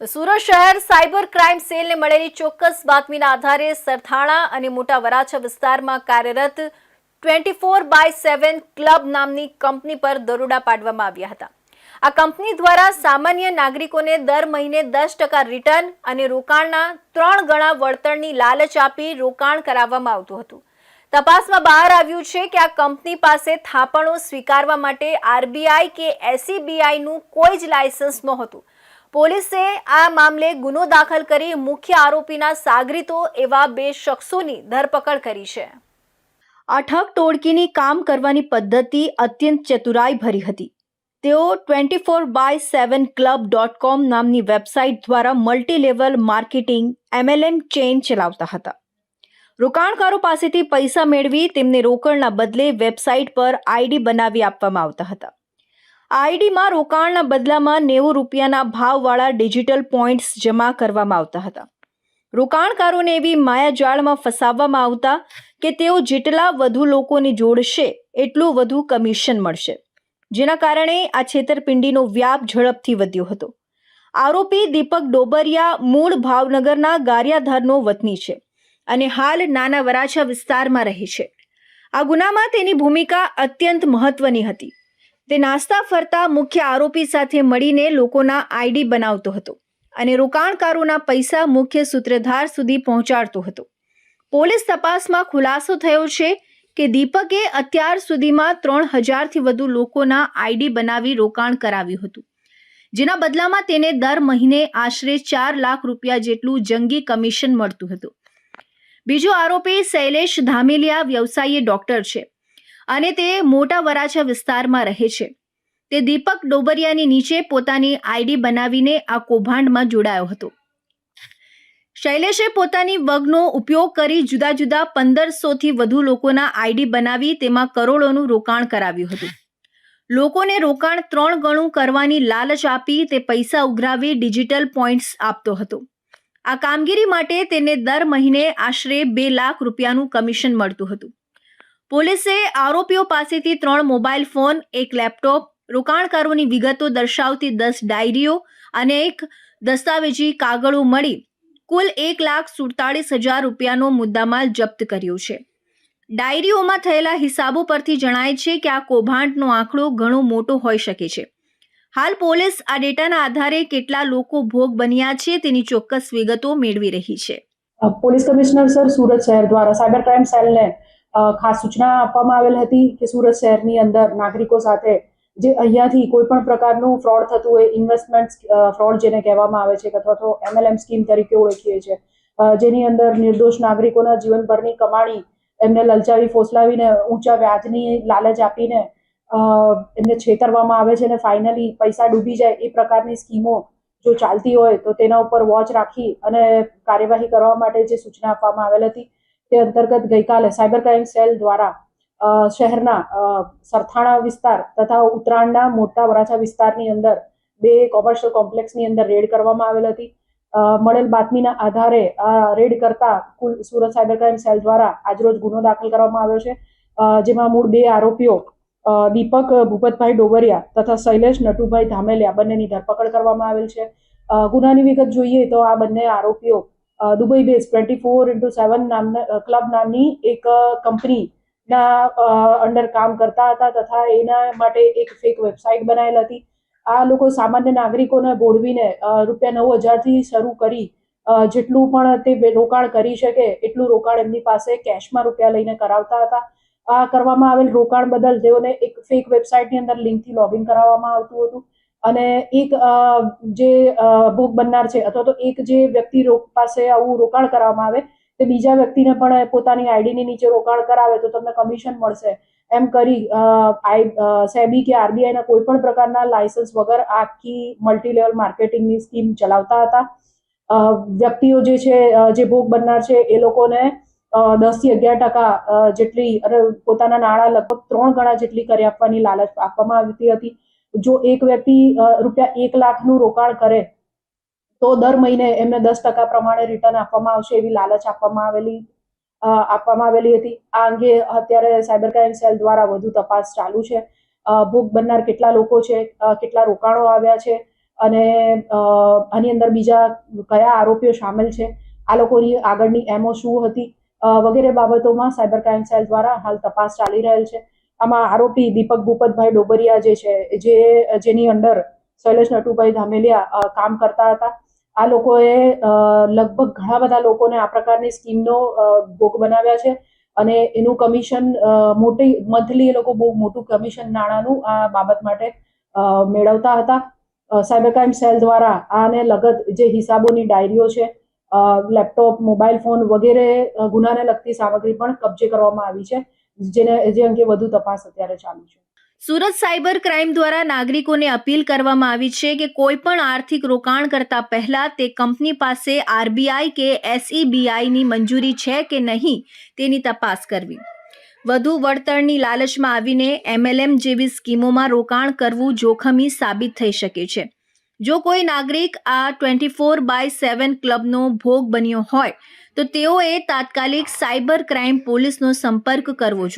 સુરત શહેર cyber crime સેલને મળેલી ચોક્કસ બાતમીના આધારે સરથાણા અને મોટા વરાછા વિસ્તારમાં કાર્યરત twenty four by seven club નામની કંપની પર દરોડા પાડવામાં આવ્યા હતા. આ કંપની દ્વારા સામાન્ય નાગરિકોને દર મહિને દસ ટકા રિટર્ન અને રોકાણના ત્રણ ગણા વળતરની લાલચ આપી રોકાણ કરાવવામાં આવતું હતું. તપાસમાં બહાર આવ્યું છે કે આ કંપની પાસે થાપણો સ્વીકારવા માટે આરબીઆઈ કે એસીબીઆઈનું કોઈ જ લાયસન્સ નહોતું. પોલીસે આ મામલે ગુનો દાખલ કરી મુખ્ય આરોપીના સાગરીતો એવા બે શખ્સોની ધરપકડ કરી છે. ઠગ ટોળકીની કામ કરવાની પદ્ધતિ અત્યંત ચતુરાઈ ભરી હતી. તેઓ twenty four by seven club dot com નામની વેબસાઇટ દ્વારા multi level marketing MLM chain ચલાવતા હતા. રોકાણકારો પાસેથી પૈસા મેળવી તેમને રોકડના બદલે વેબસાઇટ પર આઈડી બનાવી આપવામાં આવતા હતા. આઈડીમાં રોકાણના બદલામાં નેવું રૂપિયાના ભાવવાળા ડિજિટલ પોઈન્ટ્સ જમા કરવામાં આવતા હતા. રોકાણકારોને એવી માયાજાળમાં ફસાવવામાં આવતા કે તેઓ જેટલા વધુ લોકોને જોડશે, એટલું વધુ કમિશન મળશે. જેના કારણે આ છેતરપિંડીનો વ્યાપ ઝડપથી વધ્યો હતો. આરોપી દીપક ડોબરિયા મૂળ ભાવનગરના ગારિયાધારનો વતની છે અને હાલ નાના વરાછા વિસ્તારમાં રહે છે. આ ગુનામાં તેની ભૂમિકા અત્યંત મહત્વની હતી. તે નાસ્તા ફરતા મુખ્ય આરોપી સાથે મળીને લોકોના આઈડી બનાવતો હતો અને રોકાણકારોના પૈસા મુખ્ય સૂત્રધાર સુધી પહોંચાડતો હતો. પોલીસ તપાસમાં ખુલાસો થયો છે કે દીપકે અત્યાર સુધીમાં ત્રણ હજારથી વધુ લોકોના આઈડી બનાવી રોકાણ કરાવ્યું હતું. જેના બદલામાં તેને દર મહિને આશરે ચાર લાખ રૂપિયા જેટલું જંગી કમિશન મળતું હતું. બીજો આરોપી શૈલેષ ધામેલિયા વ્યવસાયી ડોક્ટર છે. અને તે મોટા વરાછા વિસ્તારમાં રહે છે. તે દીપક ડોબરિયાની નીચે પોતાની આઈડી બનાવીને આ કૌભાંડમાં જોડાયો હતો. શૈલેષે પોતાની વગનો ઉપયોગ કરી જુદા જુદા પંદરસોથી વધુ લોકોના આઈડી બનાવી તેમાં કરોડોનું રોકાણ કરાવ્યું હતું. લોકોને રોકાણ ત્રણ ગણું કરવાની લાલચ આપી તે પૈસા ઉઘરાવી ડિજિટલ પોઈન્ટ્સ આપતો હતો. આ કામગીરી માટે તેને દર મહિને આશરે બે લાખ રૂપિયાનું કમિશન મળતું હતું. પોલીસે આરોપીઓ પાસેથી ત્રણ મોબાઈલ ફોન, એક લેપટોપ, રોકાણકારોની વિગતો દર્શાવતી દસ ડાયરીઓ અને એક દસ્તાવેજી કાગળો મળી કુલ એક લાખ સુડતાળીસ હજાર રૂપિયાનો મુદ્દામાલ જપ્ત કર્યો છે. ડાયરીઓમાં થયેલા હિસાબો પરથી જણાય છે કે આ કૌભાંડનો આંકડો ઘણો મોટો હોઈ શકે છે. હાલ પોલીસ આ ડેટાના આધારે કેટલા લોકો ભોગ બન્યા છે તેની ચોક્કસ વિગતો મેળવી રહી છે. પોલીસ કમિશનર સર સુરત શહેર દ્વારા સાયબર ક્રાઇમ સેલને ખાસ સૂચના આપવામાં આવેલ હતી કે સુરત શહેરની અંદર નાગરિકો સાથે જે અહીંયાથી કોઈ પણ પ્રકારનું ફ્રોડ થતું હોય ઇન્વેસ્ટમેન્ટ ફ્રોડ જેને કહેવામાં આવે છે, અથવા તો એમએલએમ સ્કીમ તરીકે ઓળખીએ છીએ જેની અંદર નિર્દોષ નાગરિકોના જીવનભરની કમાણી એમને લલચાવી, ફોસલાવીને, ઊંચા વ્યાજની લાલચ આપીને એમને છેતરવામાં આવે છે અને ફાઇનલી પૈસા ડૂબી જાય એ પ્રકારની સ્કીમો જો ચાલતી હોય તો તેના ઉપર વોચ રાખી અને કાર્યવાહી કરવા માટે જે સૂચના આપવામાં આવેલ હતી તે અંતર્ગત ગઈકાલે સાયબર ક્રાઇમ સેલ દ્વારા શહેરના સરથાણા વિસ્તાર તથા ઉત્તરાયણના મોટા વરાછા વિસ્તારની અંદર બે કોમર્શિયલ કોમ્પ્લેક્સની અંદર રેડ કરવામાં આવેલ હતી. મળેલ બાતમીના આધારે આ રેડ કરતા કુલ સુરત સાયબર ક્રાઇમ સેલ દ્વારા આજરોજ ગુનો દાખલ કરવામાં આવ્યો છે. જેમાં મૂળ બે આરોપીઓ દીપક ભૂપતભાઈ ડોબરિયા તથા શૈલેષ નટુભાઈ ધામેલિયા બંનેની ધરપકડ કરવામાં આવેલ છે. ગુનાની વિગત જોઈએ તો આ બંને આરોપીઓ Dubai base twenty four into seven નામના ક્લબ નામની એક કંપનીના અંડર કામ કરતા હતા તથા એના માટે એક ફેક વેબસાઇટ બનાવેલ હતી. આ લોકો સામાન્ય નાગરિકોને બોળવીને રૂપિયા નવ હજારથી શરૂ કરી જેટલું પણ તે રોકાણ કરી શકે, એટલું રોકાણ એમની પાસે કેશમાં રૂપિયા લઈને કરાવતા હતા. આ કરવામાં આવેલ રોકાણ બદલ તેઓને એક ફેક વેબસાઇટની અંદર લિંકથી લોગિન કરાવવામાં આવતું હતું. અને એક જે ભોગ બનનાર છે, અથવા તો એક જે વ્યક્તિ પાસે આવું રોકાણ કરવામાં આવે, તે બીજા વ્યક્તિને પણ પોતાની આઈડીની નીચે રોકાણ કરાવે તો તમને કમિશન મળશે. એમ કરી સેબી કે આરબીઆઈના કોઈ પણ પ્રકારના લાયસન્સ વગર આખી મલ્ટી લેવલ માર્કેટિંગની સ્કીમ ચલાવતા હતા. વ્યક્તિઓ જે છે જે ભોગ બનનાર છે, એ લોકોને દસથી અગિયાર ટકા જેટલી, અને પોતાના નાણાં લગભગ ત્રણ ગણા જેટલી કરી આપવાની લાલચ આપવામાં આવતી હતી. જો એક વ્યક્તિ રૂપિયા એક લાખનું રોકાણ કરે, તો દર મહિને એમને દસ ટકા પ્રમાણે રિટર્ન આપવામાં આવશે એવી લાલચ આપવામાં આવેલી આપવામાં આવેલી હતી. આ અંગે અત્યારે સાયબર ક્રાઇમ સેલ દ્વારા વધુ તપાસ ચાલુ છે. ભોગ બનનાર કેટલા લોકો છે કેટલા રોકાણો આવ્યા છે, અને આની અંદર બીજા કયા આરોપીઓ સામેલ છે, આ લોકોની આગળની એમઓ શું હતી વગેરે બાબતોમાં સાયબર ક્રાઇમ સેલ દ્વારા હાલ તપાસ ચાલી રહેલ છે. આમાં આરોપી દીપક ભૂપતભાઈ ડોબરિયા જે છે, જે, જેની અંડર શૈલેષ નટુભાઈ ધામેલિયા કામ કરતા હતા. આ લોકોએ લગભગ ઘણા બધા લોકોને આ પ્રકારની સ્કીમનો ભોગ બનાવ્યા છે અને એનું કમિશન મોટી, મંથલી એ લોકો બહુ મોટું કમિશન નાણાંનું આ બાબત માટે મેળવતા હતા. સાયબર ક્રાઇમ સેલ દ્વારા આને લગત જે હિસાબોની ડાયરીઓ છે લેપટોપ, મોબાઈલ ફોન વગેરે ગુનાને લગતી સામગ્રી પણ કબજે કરવામાં આવી છે. જેને જે અંગે વધુ તપાસ અત્યારે ચાલુ છે. સુરત સાયબર ક્રાઇમ દ્વારા નાગરિકોને અપીલ કરવામાં આવી છે કે કોઈ પણ આર્થિક રોકાણ કરતા પહેલા તે કંપની પાસે આરબીઆઈ કે SEBI ની મંજૂરી છે કે નહીં તેની તપાસ કરવી. વધુ વળતરની લાલચમાં આવીને એમએલએમ જેવી સ્કીમોમાં રોકાણ કરવું જોખમી સાબિત થઈ શકે છે. જો કોઈ નાગરિક આ ટ્વેન્ટી ફોર બાય સેવન ક્લબનો ભોગ બન્યો હોય, તો તેઓએ તાત્કાલિક સાયબર ક્રાઇમ પોલીસનો સંપર્ક કરવો જોઈએ.